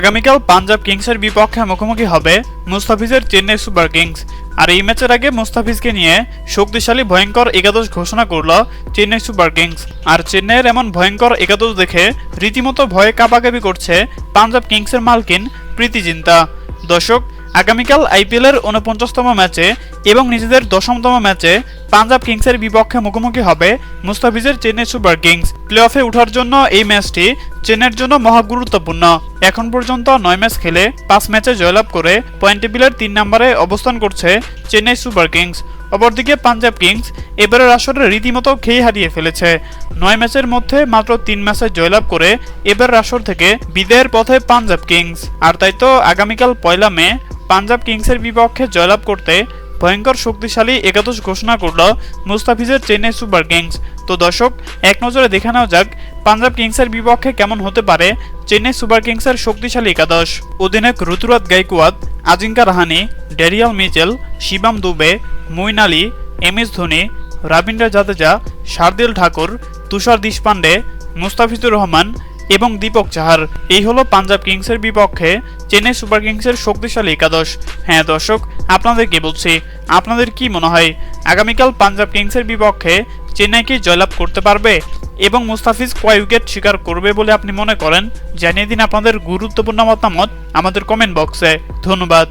আগামীকাল পাঞ্জাব কিংসের বিপক্ষে মুখোমুখি হবে মুস্তাফিজের চেন্নাই সুপার কিংস। আর এই ম্যাচের আগে মুস্তাফিজকে নিয়ে শক্তিশালী ভয়ঙ্কর একাদশ ঘোষণা করল চেন্নাই সুপার কিংস। আর চেন্নাইয়ের এমন ভয়ঙ্কর একাদশ দেখে রীতিমতো ভয়ে কাঁপাকাপি করছে পাঞ্জাব কিংসের মালকিন প্রীতি চিন্তা দর্শক আগামীকাল আইপিএলের উনপঞ্চাশতম ম্যাচে এবং নিজেদের দশমতম ম্যাচে পাঞ্জাব কিংসের বিপক্ষে মুখোমুখি হবে মুস্তাফিজের চেন্নাই সুপার কিংস। প্লে অফে ওঠার জন্য এই ম্যাচটি চেন্নাইয়ের জন্য মহা গুরুত্বপূর্ণ এখন পর্যন্ত নয় ম্যাচ খেলে পাঁচ ম্যাচে জয়লাভ করে পয়েন্ট টেবিলের তিন নম্বরে অবস্থান করছে চেন্নাই সুপার কিংস। অপরদিকে পাঞ্জাব কিংস এবারের আসরে রীতিমতো খেয়ে হারিয়ে ফেলেছে। নয় ম্যাচের মধ্যে মাত্র তিন ম্যাচে জয়লাভ করে এবার আসর থেকে বিদায়ের পথে পাঞ্জাব কিংস। আর তাই তো আগামীকাল পয়লা মে পাঞ্জাব কিংসের বিপক্ষে জয়লাভ করতে ভয়ঙ্কর শক্তিশালী একাদশ ঘোষণা করল মুস্তাফিজের চেন্নাই সুপার কিংস। তো দর্শক, এক নজরে দেখে নেওয়া যাক পাঞ্জাব কিংসের বিপক্ষে কেমন হতে পারে চেন্নাই সুপার কিংসের শক্তিশালী একাদশ। অধিনায়ক Ruturaj Gaikwad, Ajinkya Rahane Daryl Mitchell, Shivam Dube Moeen Ali M S Dhoni, Ravindra Jadeja, Shardul Thakur, Tushar Deshpande Mustafizur Rahman এবং দীপক চাহার। এই হলো পাঞ্জাব কিংসের বিপক্ষে চেন্নাই সুপার কিংসের শক্তিশালী একাদশ। হ্যাঁ দর্শক আপনাদের কি বলছি, আপনাদের কি মনে হয়, আগামীকাল পাঞ্জাব কিংসের বিপক্ষে চেন্নাই কি জয়লাভ করতে পারবে এবং মুস্তাফিজ কয় উইকেট শিকার করবে বলে আপনি মনে করেন? জানিয়ে দিন আপনাদের গুরুত্বপূর্ণ মতামত আমাদের কমেন্ট বক্সে। ধন্যবাদ।